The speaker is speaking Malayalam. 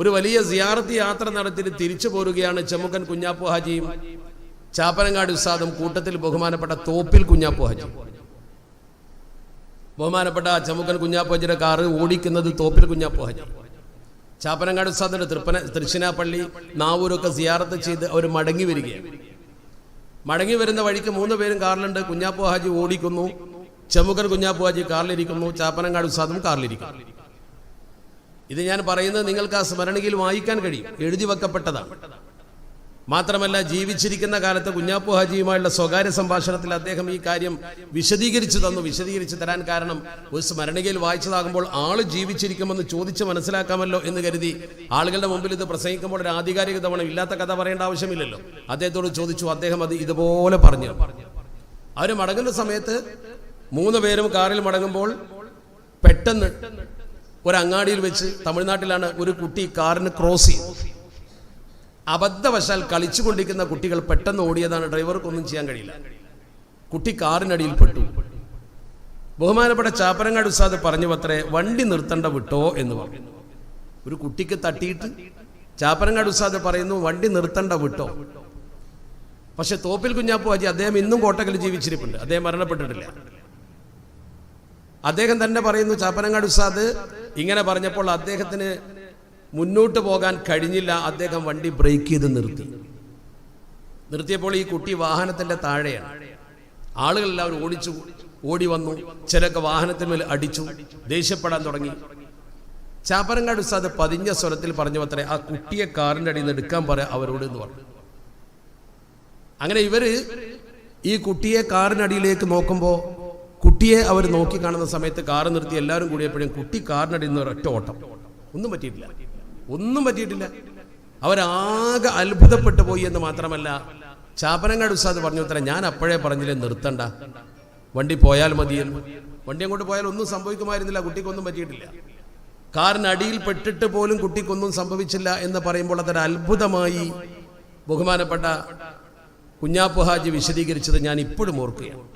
ഒരു വലിയ സിയാറത്ത് യാത്ര നടത്തി തിരിച്ചു പോരുകയാണ് ചെമ്മുക്കൻ കുഞ്ഞാപ്പു ഹാജിയും ചാപ്പനങ്ങാട് ഉസ്താദും കൂട്ടത്തിൽ ബഹുമാനപ്പെട്ട തോപ്പിൽ കുഞ്ഞാപ്പു ഹാജി. ബഹുമാനപ്പെട്ട ചെമുക്കൻ കുഞ്ഞാപ്പു ഹാജിയുടെ കാറ് ഓടിക്കുന്നത് തോപ്പിൽ കുഞ്ഞാപ്പു ഹാജി. ചാപ്പനങ്ങാട് ഉസ്താദിന്റെ തൃപ്പന തൃശ്ശിനാപ്പള്ളി നാവൂരൊക്കെ സിയാറത്ത് ചെയ്ത് അവർ മടങ്ങി വരികയാണ്. മടങ്ങി വരുന്ന വഴിക്ക് മൂന്ന് പേരും കാറിലുണ്ട്. കുഞ്ഞാപ്പു ഹാജി ഓടിക്കുന്നു. ചെമുക്കൻ കുഞ്ഞാപ്പു ഹാജി കാറിലിരിക്കുന്നു. ചാപ്പനങ്ങാട് ഉസ്താദും കാറിലിരിക്കുന്നു. ഇത് ഞാൻ പറയുന്നത് നിങ്ങൾക്ക് ആ സ്മരണയിൽ വായിക്കാൻ കഴിയും. എഴുതി വെക്കപ്പെട്ടതാണ്. മാത്രമല്ല ജീവിച്ചിരിക്കുന്ന കാലത്ത് കുഞ്ഞാപ്പു ഹാജിയുമായുള്ള സ്വകാര്യ സംഭാഷണത്തിൽ അദ്ദേഹം ഈ കാര്യം വിശദീകരിച്ചു തന്നു. വിശദീകരിച്ചു തരാൻ കാരണം ഒരു സ്മരണികയിൽ വായിച്ചതാകുമ്പോൾ ആൾ ജീവിച്ചിരിക്കുമെന്ന് ചോദിച്ച് മനസ്സിലാക്കാമല്ലോ എന്ന് കരുതി ആളുകളുടെ മുമ്പിൽ ഇത് പ്രസംഗിക്കുമ്പോൾ ഒരു ആധികാരിക തവണ ഇല്ലാത്ത കഥ പറയേണ്ട ആവശ്യമില്ലല്ലോ. അദ്ദേഹത്തോട് ചോദിച്ചു അദ്ദേഹം അത് ഇതുപോലെ പറഞ്ഞു. അവർ മടങ്ങുന്ന സമയത്ത് മൂന്ന് പേരും കാറിൽ മടങ്ങുമ്പോൾ പെട്ടെന്ന് ഒരു അങ്ങാടിയിൽ വെച്ച് തമിഴ്നാട്ടിലാണ് ഒരു കുട്ടി കാറിന് ക്രോസ് ചെയ്തു. അബദ്ധവശാൽ കളിച്ചുകൊണ്ടിരിക്കുന്ന കുട്ടികൾ പെട്ടെന്ന് ഓടിയതാണ് ഡ്രൈവർക്കൊന്നും ചെയ്യാൻ കഴിയില്ല. കുട്ടി കാറിനടിയിൽ പെട്ടു. ബഹുമാനപ്പെട്ട ചാപ്പരങ്ങാട് ഉസ്താദ് പറഞ്ഞു അത്രേ വണ്ടി നിർത്തണ്ട വിട്ടോ? എന്ന് പറഞ്ഞു. ഒരു കുട്ടിക്ക് തട്ടിയിട്ട് ചാപ്പരങ്ങാട് ഉസ്താദ് പറയുന്നു വണ്ടി നിർത്തണ്ട വിട്ടോ? പക്ഷെ തോപ്പിൽ കുഞ്ഞാപ്പു ഹാജി അദ്ദേഹം ഇന്നും കോട്ടക്കൽ ജീവിച്ചിരിപ്പുണ്ട്. അദ്ദേഹം മരണപ്പെട്ടിട്ടില്ല. അദ്ദേഹം തന്നെ പറയുന്നു ചാപ്പനങ്ങാട് ഉസ്താദ് ഇങ്ങനെ പറഞ്ഞപ്പോൾ അദ്ദേഹത്തിന് മുന്നോട്ട് പോകാൻ കഴിഞ്ഞില്ല. അദ്ദേഹം വണ്ടി ബ്രേക്ക് ചെയ്ത് നിർത്തി. നിർത്തിയപ്പോൾ ഈ കുട്ടി വാഹനത്തിന്റെ താഴെയാണ്. ആളുകളെല്ലാവരും ഓടിച്ചു ഓടി വന്നു. ചിലൊക്കെ വാഹനത്തിന്മേൽ അടിച്ചു ദേഷ്യപ്പെടാൻ തുടങ്ങി. ചാപ്പരങ്ങാട് ഉസ്താദ് പതിഞ്ഞ സ്വരത്തിൽ പറഞ്ഞു അത്രേ ആ കുട്ടിയെ കാറിന്റെ അടിയിൽ നിന്ന് എടുക്കാൻ പറയാം അവരോട് എന്ന് പറഞ്ഞു. അങ്ങനെ ഇവർ ഈ കുട്ടിയെ കാറിനടിയിലേക്ക് നോക്കുമ്പോൾ കുട്ടിയെ അവർ നോക്കി കാണുന്ന സമയത്ത് കാറ് നിർത്തി എല്ലാവരും കൂടിയപ്പോഴും കുട്ടി കാറിനടിയുന്ന ഒരൊറ്റ ഓട്ടം. ഒന്നും പറ്റിയിട്ടില്ല. ഒന്നും പറ്റിയിട്ടില്ല. അവരാകെ അത്ഭുതപ്പെട്ടു പോയി എന്ന് മാത്രമല്ല ചാപ്പനങ്ങാട് ഉസ്താദ് പറഞ്ഞു ഉത്തരം ഞാൻ അപ്പോഴേ പറഞ്ഞില്ലേ നിർത്തണ്ട. വണ്ടി പോയാൽ മതിയെന്ന്. വണ്ടി അങ്ങോട്ട് പോയാൽ ഒന്നും സംഭവിക്കുമായിരുന്നില്ല കുട്ടിക്കൊന്നും പറ്റിയിട്ടില്ല. കാറിനടിയിൽ പെട്ടിട്ട് പോലും കുട്ടിക്കൊന്നും സംഭവിച്ചില്ല എന്ന് പറയുമ്പോൾ അതൊരു അത്ഭുതമായി ബഹുമാനപ്പെട്ട കുഞ്ഞാപ്പു ഹാജി വിശദീകരിച്ചത് ഞാൻ ഇപ്പോഴും ഓർക്കുകയാണ്.